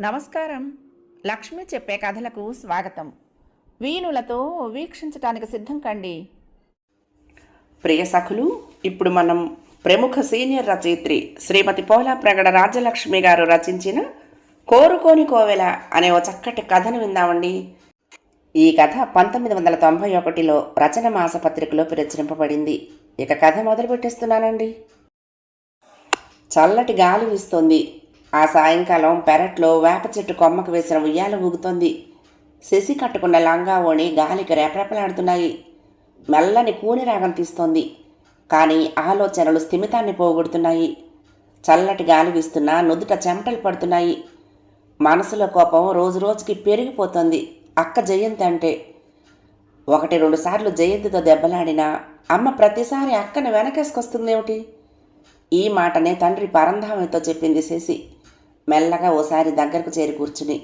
నమస్కారం. లక్ష్మి చెప్పే కథలకు స్వాగతం. వీణులతో వీక్షించటానికి సిద్ధం కండి. ప్రియ సఖులు ఇప్పుడు మనం ప్రముఖ సీనియర్ రచయిత్రి శ్రీమతి పోలా ప్రగడ రాజలక్ష్మి గారు రచించిన కోరుకోని కోవెల అనే ఓ చక్కటి కథను విందామండి. ఈ కథ పంతొమ్మిది వందల తొంభై ఒకటిలో రచన మాసపత్రికలో ప్రచురింపబడింది. ఇక కథ మొదలు పెట్టేస్తున్నానండి చల్లటి గాలి వీస్తోంది. ఆ సాయంకాలం పెరట్లో వేప చెట్టు కొమ్మకు వేసిన ఉయ్యాల ఊగుతోంది. శశి కట్టుకున్న లంగా ఓణి గాలికి రేపరేపలాడుతున్నాయి. మెల్లని కూని రాగం తీస్తోంది. కానీ ఆలోచనలు స్థిమితాన్ని పోగొడుతున్నాయి. చల్లటి గాలి వీస్తున్నా నుదుట చెమటలు పడుతున్నాయి. మనసులో కోపం రోజు రోజుకి పెరిగిపోతుంది. అక్క జయంతి అంటే ఒకటి రెండు సార్లు జయంతితో దెబ్బలాడినా అమ్మ ప్రతిసారి అక్కని వెనకేసుకొస్తుందేమిటి? ఈ మాటనే తండ్రి పరంధామితో చెప్పింది శశి. మెల్లగా ఓసారి దగ్గరకు చేరి కూర్చుని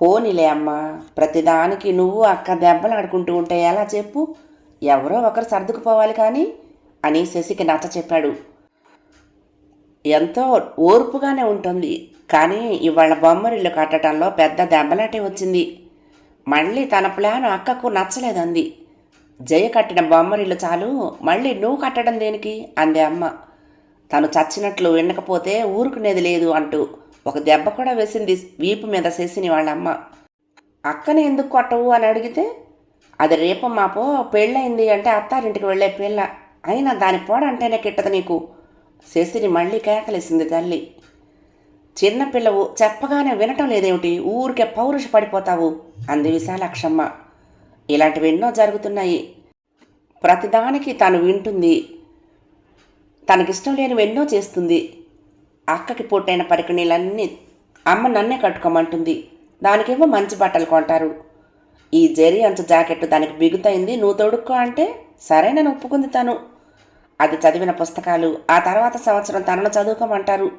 పోనీలే అమ్మా ప్రతిదానికి నువ్వు అక్క దెబ్బలాడుకుంటూ ఉంటే ఎలా చెప్పు? ఎవరో ఒకరు సర్దుకుపోవాలి కానీ అని శశికి నచ్చ చెప్పాడు. ఎంతో ఓర్పుగానే ఉంటుంది కానీ ఇవాళ బొమ్మరిల్లు కట్టడంలో పెద్ద దెబ్బలాటే వచ్చింది. మళ్ళీ తన ప్లాన్ అక్కకు నచ్చలేదంది. జయ కట్టిన బొమ్మరిల్లు చాలు మళ్ళీ నువ్వు కట్టడం దేనికి? అంది అమ్మ. తను చచ్చినట్లు వినకపోతే ఊరుకునేది లేదు అంటూ ఒక దెబ్బ కూడా వేసింది వీపు మీద చేసిన వాళ్ళమ్మ. అక్కని ఎందుకు కొట్టవు అని అడిగితే అది రేపు మాపో పెళ్ళయింది అంటే అత్తారింటికి వెళ్ళే పిల్ల. అయినా దాని పోడంటేనే కిట్టదు నీకు. శశిని మళ్ళీ కేకలేసింది తల్లి. చిన్నపిల్లవు చెప్పగానే వినటం లేదేమిటి? ఊరికే పౌరుష పడిపోతావు అంది విశాలాక్షమ్మ. ఇలాంటివి ఎన్నో జరుగుతున్నాయి. ప్రతిదానికి తను వింటుంది. తనకిష్టం లేనివి ఎన్నో చేస్తుంది. అక్కకి పూటైన పరికిణీలన్నీ అమ్మ నన్నే కట్టుకోమంటుంది. దానికేమో మంచి బట్టలు కొంటారు. ఈ జెరీ అంచు జాకెట్ దానికి బిగుతైంది. నువ్వు తొడుక్కో అంటే సరే నేను ఒప్పుకుంది తను. అది చదివిన పుస్తకాలు ఆ తర్వాత సంవత్సరం తనను చదువుకోమంటారు.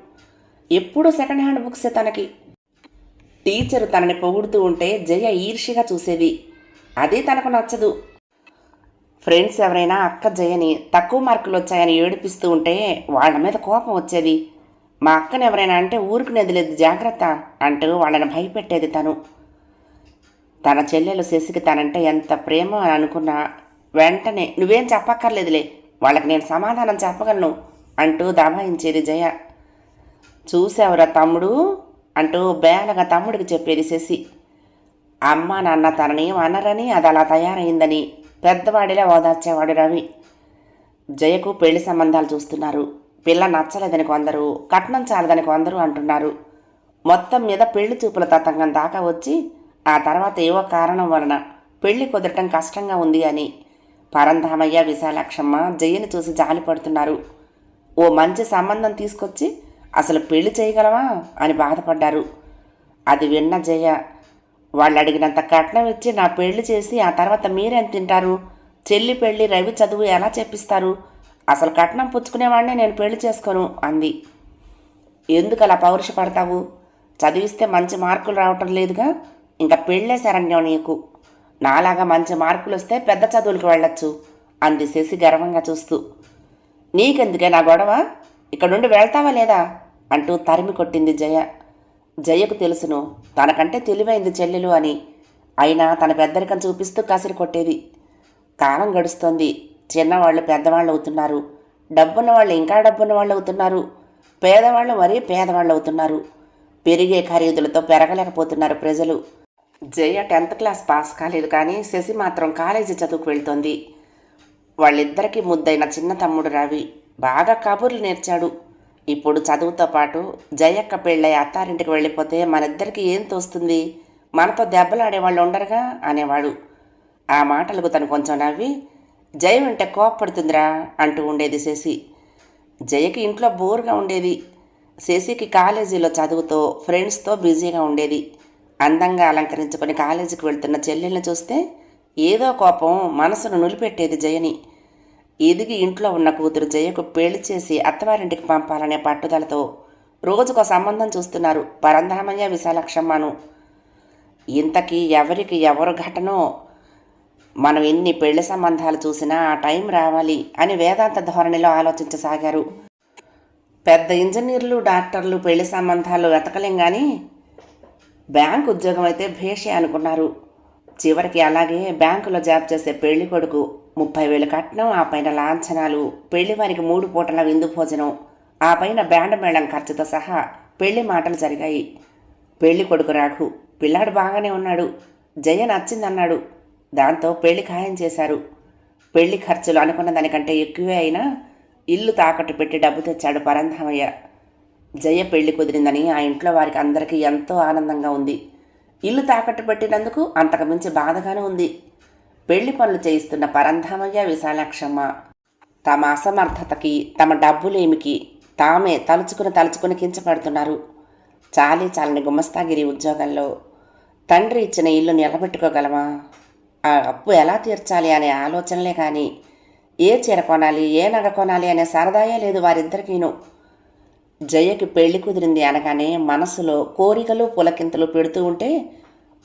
ఎప్పుడూ సెకండ్ హ్యాండ్ బుక్సే తనకి. టీచరు తనని పొగుడుతూ ఉంటే జయ ఈర్ష్యగా చూసేది. అది తనకు నచ్చదు. ఫ్రెండ్స్ ఎవరైనా అక్క జయని తక్కువ మార్కులు వచ్చాయని ఏడిపిస్తూ ఉంటే వాళ్ళ మీద కోపం వచ్చేది. మా అక్కని ఎవరైనా అంటే ఊరుకునేది లేదు జాగ్రత్త అంటూ వాళ్ళని భయపెట్టేది తను. తన చెల్లెలు శశికి తనంటే ఎంత ప్రేమ అని అనుకున్నా వెంటనే నువ్వేం చెప్పక్కర్లేదులే వాళ్ళకి నేను సమాధానం చెప్పగలను అంటూ దబాయించేది జయ. చూసావురా తమ్ముడు అంటూ బేలగా తమ్ముడికి చెప్పేది శశి. అమ్మ నాన్న తనని అనరని అది అలా తయారైందని పెద్దవాడిలా ఓదార్చేవాడు రవి. జయకు పెళ్ళి సంబంధాలు చూస్తున్నారు. పిల్ల నచ్చలేదని కొందరు కట్నం చాలదని కొందరు అంటున్నారు. మొత్తం మీద పెళ్ళి చూపుల తతంగం దాకా వచ్చి ఆ తర్వాత ఏవో కారణం వలన పెళ్ళి కుదరటం కష్టంగా ఉంది అని. పరంధామయ్య విశాలాక్షమ్మ జయని చూసి జాలిపడుతున్నారు ఓ మంచి సంబంధం తీసుకొచ్చి అసలు పెళ్ళి చేయగలవా? అని బాధపడ్డారు. అది విన్న జయ వాళ్ళు అడిగినంత కట్నం ఇచ్చి నా పెళ్ళి చేసి ఆ తర్వాత మీరేం తింటారు? చెల్లి పెళ్ళి రవి చదువు ఎలా చెప్పిస్తారు అసలు కట్నం పుచ్చుకునేవాడినే నేను పెళ్ళి చేసుకోను అంది. ఎందుకు అలా పౌరుషపడతావు చదివిస్తే మంచి మార్కులు రావటం లేదుగా? ఇంకా పెళ్ళే శరణ్యం నీకు. నాలాగా మంచి మార్కులు వస్తే పెద్ద చదువులకు వెళ్ళొచ్చు అంది శశి గర్వంగా చూస్తూ. నీకెందుకే నా గొడవ? ఇక్కడ నుండి వెళ్తావా లేదా? అంటూ తరిమి కొట్టింది జయ. జయకు తెలుసును. తనకంటే తెలివైంది చెల్లెలు అని. అయినా తన పెద్దరికం చూపిస్తూ కసిరి కొట్టేది. కాలం గడుస్తోంది. చిన్నవాళ్ళు పెద్దవాళ్ళు అవుతున్నారు డబ్బున్న వాళ్ళు ఇంకా డబ్బున్న వాళ్ళు అవుతున్నారు పేదవాళ్ళు మరీ పేదవాళ్ళు అవుతున్నారు పెరిగే ఖరీదులతో పెరగలేకపోతున్నారు ప్రజలు. జయ టెన్త్ క్లాస్ పాస్ కాలేదు కానీ శశి మాత్రం కాలేజీ చదువుకు వెళ్తోంది. వాళ్ళిద్దరికీ ముద్దైన చిన్న తమ్ముడు రావి. బాగా కబుర్లు నేర్చాడు. ఇప్పుడు చదువుతో పాటు జయక్క పెళ్ళై అత్తారింటికి వెళ్ళిపోతే మనిద్దరికి ఏం తోస్తుంది? మనతో దెబ్బలాడేవాళ్ళు ఉండరుగా? అనేవాడు. ఆ మాటలకు తను కొంచెం నవ్వి జయ వెంట కోపడుతుందిరా అంటూ ఉండేది శశి. జయకి ఇంట్లో బోర్గా ఉండేది. శశికి కాలేజీలో చదువుతో ఫ్రెండ్స్తో బిజీగా ఉండేది. అందంగా అలంకరించుకొని కాలేజీకి వెళ్తున్న చెల్లెల్ని చూస్తే ఏదో కోపం మనసును నులిపెట్టేది జయని. ఎదిగి ఇంట్లో ఉన్న కూతురు జయకు పెళ్ళి చేసి అత్తవారింటికి పంపాలనే పట్టుదలతో రోజుకో సంబంధం చూస్తున్నారు పరంధామయ్య విశాలక్షమ్మను. ఇంతకీ ఎవరికి ఎవరు ఘటనో? మనం ఎన్ని పెళ్ళి సంబంధాలు చూసినా ఆ టైం రావాలి అని వేదాంత ధోరణిలో ఆలోచించసాగారు. పెద్ద ఇంజనీర్లు డాక్టర్లు పెళ్ళి సంబంధాలు వెతకలేం కానీ బ్యాంక్ ఉద్యోగం అయితే భేషే అనుకున్నారు. చివరికి అలాగే బ్యాంకులో జాబ్ చేసే పెళ్ళి కొడుకు ముప్పై వేలు కట్నం ఆ పైన లాంఛనాలు పెళ్ళి వారికి మూడు పూటల విందు భోజనం ఆ పైన బ్యాండ్ మేళం ఖర్చుతో సహా పెళ్ళి మాటలు జరిగాయి. పెళ్ళి కొడుకు రాఘు పిల్లాడు బాగానే ఉన్నాడు జయ నచ్చిందన్నాడు దాంతో పెళ్ళి ఖాయం చేశారు. పెళ్ళి ఖర్చులు అనుకున్న దానికంటే ఎక్కువే అయినా ఇల్లు తాకట్టు పెట్టి డబ్బు తెచ్చాడు పరంధామయ్య. జయ పెళ్ళి కుదిరిందని ఆ ఇంట్లో వారికి అందరికీ ఎంతో ఆనందంగా ఉంది. ఇల్లు తాకట్టు పెట్టినందుకు అంతకు మించి బాధగానే ఉంది. పెళ్ళి పనులు చేయిస్తున్న పరంధామయ్య విశాలాక్షమ్మ. తమ అసమర్థతకి తమ డబ్బులేమికి తామే తలుచుకుని తలుచుకుని కించపడుతున్నారు. చాలీ చాలని గుమస్తాగిరి ఉద్యోగంలో తండ్రి ఇచ్చిన ఇల్లు నిలబెట్టుకోగలమా? ఆ అప్పు ఎలా తీర్చాలి అనే ఆలోచనలే కానీ ఏ చీర కొనాలి ఏ నగ కొనాలి అనే సరదాయే లేదు వారిద్దరికీను. జయకి పెళ్ళి కుదిరింది అనగానే మనసులో కోరికలు పులకింతలు పెడుతూ ఉంటే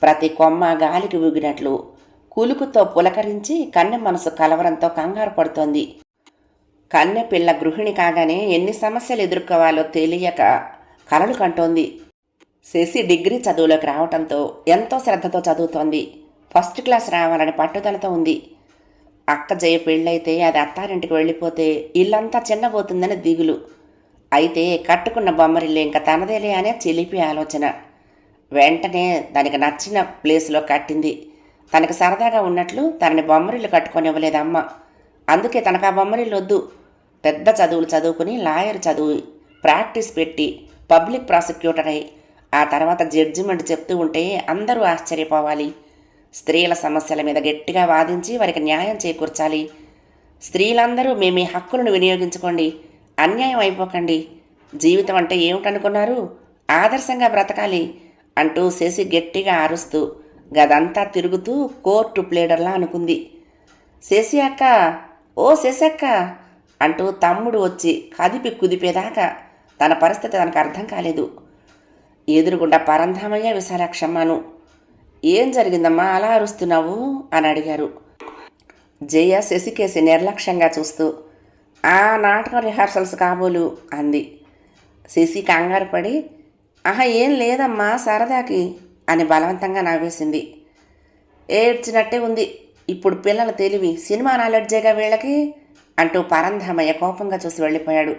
ప్రతి కొమ్మ గాలికి ఊగినట్లు కులుకుతో పులకరించి కన్నె మనసు కలవరంతో కంగారు పడుతోంది. కన్నె పిల్ల గృహిణి కాగానే ఎన్ని సమస్యలు ఎదుర్కోవాలో తెలియక కలలు కంటోంది. శశి డిగ్రీ చదువులోకి రావటంతో ఎంతో శ్రద్ధతో చదువుతోంది. ఫస్ట్ క్లాస్ రావాలని పట్టుదలతో ఉంది. అక్క జయ పెళ్ళైతే అది అత్తారింటికి వెళ్ళిపోతే ఇల్లంతా చిన్నబోతుందని దిగులు. అయితే కట్టుకున్న బొమ్మరిల్లు ఇంకా తనదేలే అనే చిలిపి ఆలోచన. వెంటనే దానికి నచ్చిన ప్లేస్లో కట్టింది. తనకు సరదాగా ఉన్నట్లు తనని బొమ్మరిల్లు కట్టుకొని ఇవ్వలేదమ్మ అందుకే తనకు ఆ బొమ్మరిల్లు వద్దు పెద్ద చదువులు చదువుకుని లాయర్ చదువు ప్రాక్టీస్ పెట్టి పబ్లిక్ ప్రాసిక్యూటర్ అయి ఆ తర్వాత జడ్జిమెంట్ చెప్తూ ఉంటే అందరూ ఆశ్చర్యపోవాలి. స్త్రీల సమస్యల మీద గట్టిగా వాదించి వారికి న్యాయం చేకూర్చాలి. స్త్రీలందరూ మీ మీ హక్కులను వినియోగించుకోండి. అన్యాయం అయిపోకండి. జీవితం అంటే ఏమిటనుకున్నారు? ఆదర్శంగా బ్రతకాలి అంటూ శశి గట్టిగా ఆరుస్తూ గదంతా తిరుగుతూ కోర్టు ప్లేడర్లా అనుకుంది. శశి అక్క ఓ శశి అక్క అంటూ తమ్ముడు వచ్చి కదిపి కుదిపేదాకా తన పరిస్థితి తనకు అర్థం కాలేదు. ఎదురుగుండా పరంధామయ్య విశాలాక్షమ్మను. ఏం జరిగిందమ్మా? అలా అరుస్తున్నావు? అని అడిగారు. జయ శశికేసి నిర్లక్ష్యంగా చూస్తూ ఆ నాటకం రిహార్సల్స్ కాబోలు అంది. శశి కంగారు పడి ఆహా ఏం లేదమ్మా సరదాకి. అని బలవంతంగా నవ్వేసింది. ఏడ్చినట్టే ఉంది. ఇప్పుడు పిల్లల తెలివి సినిమా నాలెడ్జేగా వీళ్ళకి అంటూ పరంధామయ్య కోపంగా చూసి వెళ్ళిపోయాడు.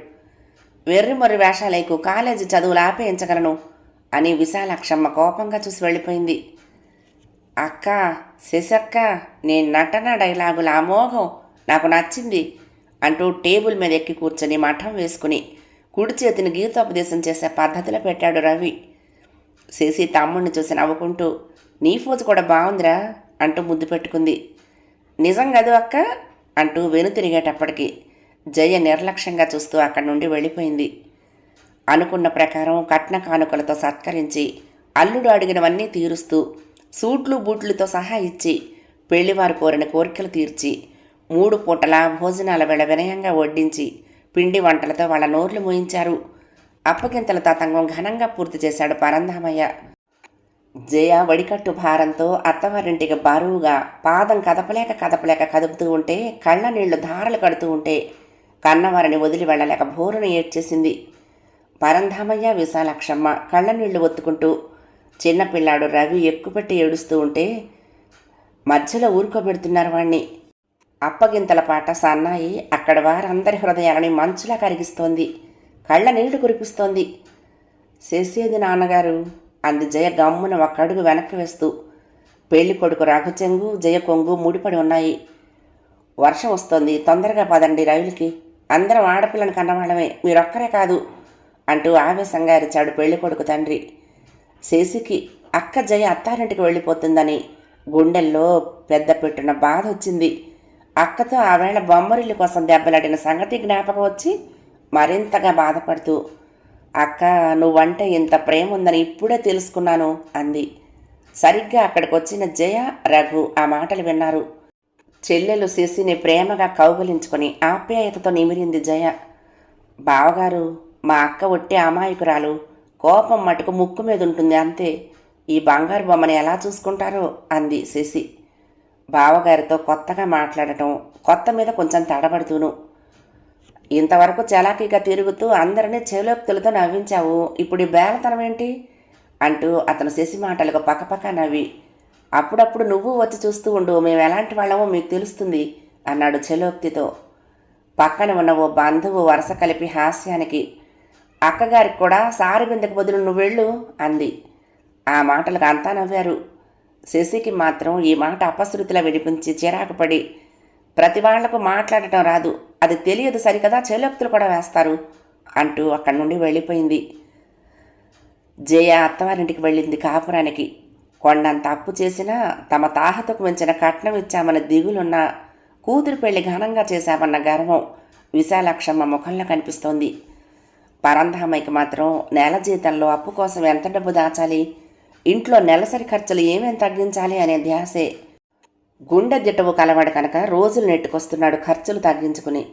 వెర్రిమర్రి మొర్రి కాలేజీ చదువులు ఆపేయించగలను అని విశాలాక్షమ్మ కోపంగా చూసి వెళ్ళిపోయింది. అక్క శశక్క నీ నటన డైలాగుల అమోఘం నాకు నచ్చింది అంటూ టేబుల్ మీద ఎక్కి కూర్చొని మఠం వేసుకుని కుడి చేతిని గీతోపదేశం చేసే పద్ధతిలో పెట్టాడు రవి. శశి తమ్ముడిని చూసి నవ్వుకుంటూ నీ ఫోజు కూడా బాగుందిరా అంటూ ముద్దు పెట్టుకుంది. నిజం కదూ అక్క అంటూ వెను తిరిగేటప్పటికి జయ నిర్లక్ష్యంగా చూస్తూ అక్కడి నుండి వెళ్ళిపోయింది. అనుకున్న ప్రకారం కట్న కానుకలతో సత్కరించి అల్లుడు అడిగినవన్నీ తీరుస్తూ సూట్లు బూట్లతో సహా ఇచ్చి పెళ్ళివారు కోరిన కోరికలు తీర్చి మూడు పూటల భోజనాల వేళ వినయంగా వడ్డించి పిండి వంటలతో వాళ్ళ నోర్లు మోయించారు. అప్పగింతల తతంగం ఘనంగా పూర్తి చేశాడు పరంధామయ్య. జయ వడికట్టు భారంతో అత్తవారింటికి బరువుగా పాదం కదపలేక కదపలేక కదుపుతూ ఉంటే కళ్ళ నీళ్ళు ధారలు కడుతూ ఉంటే కన్నవారిని వదిలి వెళ్ళలేక భోరును ఏడ్చేసింది. పరంధామయ్య విశాలక్షమ్మ కళ్ళ నీళ్ళు ఒత్తుకుంటూ చిన్నపిల్లాడు రవి ఎక్కుపెట్టి ఏడుస్తూ ఉంటే మధ్యలో ఊరుకోబెడుతున్నారు వాణ్ణి. అప్పగింతల పాట సన్నాయి అక్కడ వారందరి హృదయాలని మంచులా కరిగిస్తోంది. కళ్ళ నీళ్ళు కురిపిస్తోంది. చేసేది నాన్నగారు. అంది జయ గమ్మున ఒక అడుగు వెనక్కి వేస్తూ. పెళ్ళి కొడుకు రాఘచెంగు జయ కొంగు ముడిపడి ఉన్నాయి. వర్షం వస్తోంది. తొందరగా పదండి రైలుకి. అందరం ఆడపిల్లని కన్నవాళ్ళమే. మీరొక్కరే కాదు అంటూ ఆవేశంగా అరిచాడు పెళ్ళి కొడుకు తండ్రి. శేషికి అక్క జయ అత్తారింటికి వెళ్ళిపోతుందని గుండెల్లో పెద్ద పెట్టున బాధ వచ్చింది అక్కతో ఆవేళ బొమ్మరిల్లు కోసం దెబ్బలాడిన సంగతి జ్ఞాపకం వచ్చి మరింతగా బాధపడుతూ అక్క నువ్వంటే ఇంత ప్రేమ ఉందని ఇప్పుడే తెలుసుకున్నాను అంది. సరిగ్గా అక్కడికి వచ్చిన జయ రఘు ఆ మాటలు విన్నారు. చెల్లెలు శశిని ప్రేమగా కౌగులించుకొని ఆప్యాయతతో నిమిరింది జయ. బావగారు మా అక్క ఒట్టి అమాయకురాలు. కోపం మటుకు ముక్కు మీద ఉంటుంది అంతే. ఈ బంగారు బొమ్మని ఎలా చూసుకుంటారో అంది శశి. బావగారితో కొత్తగా మాట్లాడటం కొత్త మీద కొంచెం తడబడుతూను ఇంతవరకు చలాకీగా తిరుగుతూ అందరినీ చేలోక్తులతో నవ్వించావు. ఇప్పుడు ఈ బేలతనం ఏంటి? అంటూ అతను శశి మాటలకు పక్కపక్క నవ్వి. అప్పుడప్పుడు నువ్వు వచ్చి చూస్తూ ఉండు మేము ఎలాంటి వాళ్ళమో మీకు తెలుస్తుంది అన్నాడు చెలోక్తితో పక్కన ఉన్న ఓ బంధువు వరుస కలిపి హాస్యానికి అక్కగారికి కూడా సారి బిందకు బదులు నువ్వెళ్ళు అంది. ఆ మాటలకు అంతా నవ్వారు. శశికి మాత్రం ఈ మాట అపశృతిలా విడిపించి చిరాకు పడి ప్రతి వాళ్ళకు మాట్లాడటం రాదు. అది తెలియదు సరికదా చేలోక్తులు కూడా వేస్తారు అంటూ అక్కడి నుండి వెళ్ళిపోయింది. జయ అత్తవారింటికి వెళ్ళింది కాపురానికి. కొండంత అప్పు చేసినా తమ తాహతకు మించిన కట్నం ఇచ్చామన్న దిగులున్న కూతురు పెళ్ళి ఘనంగా చేశామన్న గర్వం విశాలాక్షమ్మ ముఖంలో కనిపిస్తోంది. పరంధామయ్యకి మాత్రం నెల జీతంలో అప్పు కోసం ఎంత డబ్బు దాచాలి? ఇంట్లో నెలసరి ఖర్చులు ఏమేం తగ్గించాలి అనే ధ్యాసే. గుండె దిట్టవు కలవాడు కనుక రోజులు నెట్టుకొస్తున్నాడు ఖర్చులు తగ్గించుకుని.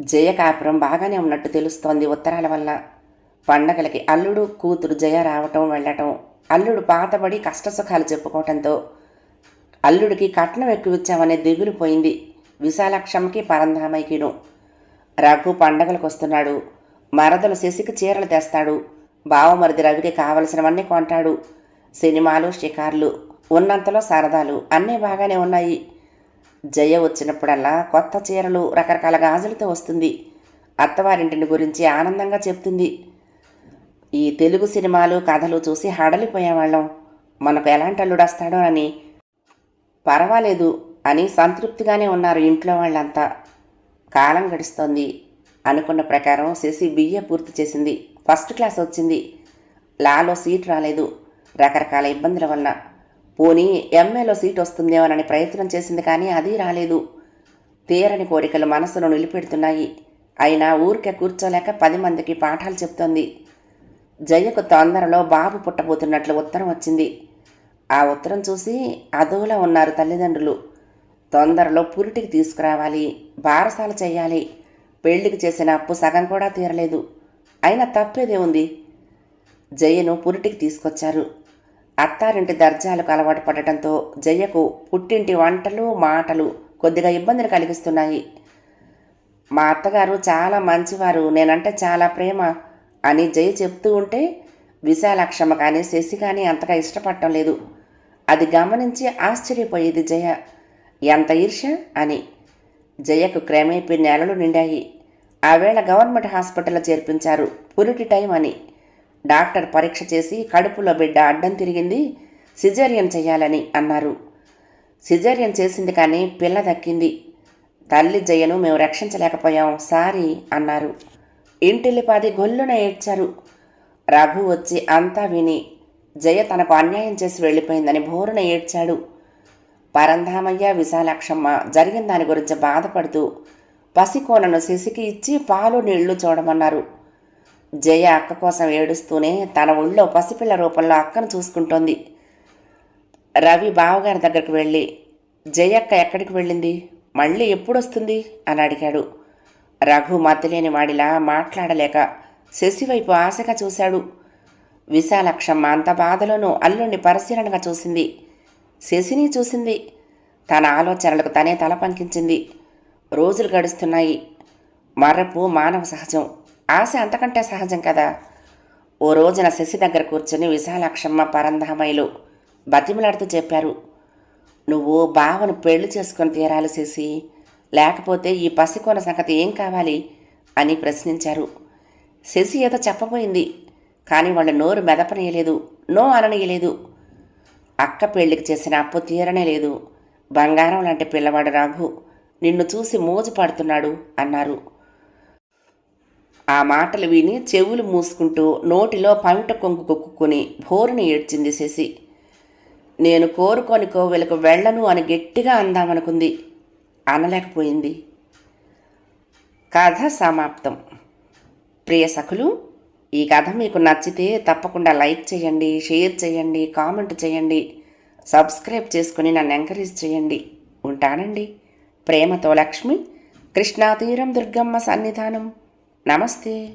జయ కాపురం బాగానే ఉన్నట్టు తెలుస్తోంది ఉత్తరాల వల్ల. పండగలకి అల్లుడు కూతురు జయ రావటం వెళ్ళటం. అల్లుడు పాతబడి కష్టసుఖాలు చెప్పుకోవటంతో అల్లుడికి కట్నం ఎక్కువ ఇచ్చామనే దిగులు పోయింది విశాలక్షమ్మకి పరంధామైకిను రఘు పండగలకు వస్తున్నాడు. మరదలు శశికి చీరలు తెస్తాడు. బావమరిది రవికి కావలసినవన్నీ కొంటాడు. సినిమాలు షికార్లు. ఉన్నంతలో సరదాలు అన్నీ బాగానే ఉన్నాయి. జయ వచ్చినప్పుడల్లా కొత్త చీరలు రకరకాల గాజులతో వస్తుంది. అత్తవారింటిని గురించి ఆనందంగా చెప్తుంది. ఈ తెలుగు సినిమాలు కథలు చూసి హడలిపోయేవాళ్ళం. మనకు ఎలాంటి అల్లుడొస్తాడో అని. పర్వాలేదు అని సంతృప్తిగానే ఉన్నారు ఇంట్లో వాళ్ళంతా. కాలం గడుస్తోంది. అనుకున్న ప్రకారం శశి బిఏ పూర్తి చేసింది. ఫస్ట్ క్లాస్ వచ్చింది. లాలో సీట్ రాలేదు. రకరకాల ఇబ్బందుల వలన. పోనీ ఎంఏలో సీట్ వస్తుందేమోనని ప్రయత్నం చేసింది కానీ అది రాలేదు. తీరని కోరికలు మనసును నిలిపెడుతున్నాయి. అయినా ఊరికే కూర్చోలేక పది మందికి పాఠాలు చెప్తోంది. జయకు తొందరలో బాబు పుట్టబోతున్నట్లు ఉత్తరం వచ్చింది. ఆ ఉత్తరం చూసి అదోలా ఉన్నారు తల్లిదండ్రులు. తొందరలో పురిటికి తీసుకురావాలి బారసాల చేయాలి. పెళ్ళికి చేసిన అప్పు సగం కూడా తీరలేదు. అయినా తప్పేదే ఉంది జయను పురిటికి తీసుకొచ్చారు. అత్తారింటి దర్జాలకు అలవాటు పడటంతో జయకు పుట్టింటి వంటలు మాటలు కొద్దిగా ఇబ్బందిని కలిగిస్తున్నాయి. మా అత్తగారు చాలా మంచివారు నేనంటే చాలా ప్రేమ అని జయ చెప్తూ ఉంటే విశాలాక్షమ్మ కానీ శశి కానీ అంతగా ఇష్టపడటం లేదు. అది గమనించి ఆశ్చర్యపోయేది జయ ఎంత ఈర్ష్య అని. జయకు క్రమేపీ నెలలు నిండాయి. ఆవేళ గవర్నమెంట్ హాస్పిటల్లో చేర్పించారు. పురిటి టైం అని. డాక్టర్ పరీక్ష చేసి కడుపులో బిడ్డ అడ్డం తిరిగింది సిజేరియన్ చేయాలని అన్నారు. సిజేరియన్ చేసింది కానీ పిల్ల దక్కింది. తల్లి జయను మేము రక్షించలేకపోయాం సారీ అన్నారు. ఇంటిల్లిపాది గొల్లున ఏడ్చారు. రఘు వచ్చి అంతా విని జయ తనకు అన్యాయం చేసి వెళ్ళిపోయిందని భోరున ఏడ్చాడు. పరంధామయ్య విశాలాక్షమ్మ జరిగిన దాని గురించి బాధపడుతూ పసికోనను శశికి ఇచ్చి పాలు నీళ్ళు చూడమన్నారు. జయ అక్క కోసం ఏడుస్తూనే తన ఒళ్ళో పసిపిల్ల రూపంలో అక్కను చూసుకుంటోంది. రవి బావగారి దగ్గరకు వెళ్ళి జయక్క ఎక్కడికి వెళ్ళింది? మళ్ళీ ఎప్పుడొస్తుంది? అని అడిగాడు. రఘు మతిలేని వాడిలా మాట్లాడలేక శశి వైపు ఆశగా చూశాడు. విశాలక్షమ్మ అంత బాధలోనూ అల్లుణ్ణి పరిశీలనగా చూసింది. శశిని చూసింది. తన ఆలోచనలకు తనే తల పంకించింది. రోజులు గడుస్తున్నాయి. మరపు మానవ సహజం. ఆశ అంతకంటే సహజం కదా. ఓ రోజున శశి దగ్గర కూర్చొని విశాలాక్షమ్మ పరంధామయ్యలు బతిమలాడుతూ చెప్పారు. నువ్వు బావను పెళ్ళి చేసుకొని తీరాలి శశి. లేకపోతే ఈ పసికోన సంగతి ఏం కావాలి? అని ప్రశ్నించారు. శశి ఏదో చెప్పబోయింది కానీ వాళ్ళ నోరు మెదపనీయలేదు నో అననీయలేదు. అక్క పెళ్ళికి చేసిన అప్పు తీరనే లేదు. బంగారం లాంటి పిల్లవాడు రాఘు నిన్ను చూసి మోజు పడుతున్నాడు అన్నారు. ఆ మాటలు విని చెవులు మూసుకుంటూ నోటిలో పంట కొంగు కొక్కుని భోరుని ఏడ్చింది శశి. నేను కోరుకొని కోవెలకు వెళ్ళను అని గట్టిగా అందామనుకుంది. అనలేకపోయింది. కథ సమాప్తం. ప్రియ సఖులు ఈ కథ మీకు నచ్చితే తప్పకుండా లైక్ చేయండి షేర్ చేయండి కామెంట్ చేయండి సబ్స్క్రైబ్ చేసుకుని నన్ను ఎంకరేజ్ చేయండి. ఉంటానండి. ప్రేమతో లక్ష్మి కృష్ణాతీరం దుర్గమ్మ సన్నిధానం. నమస్తే.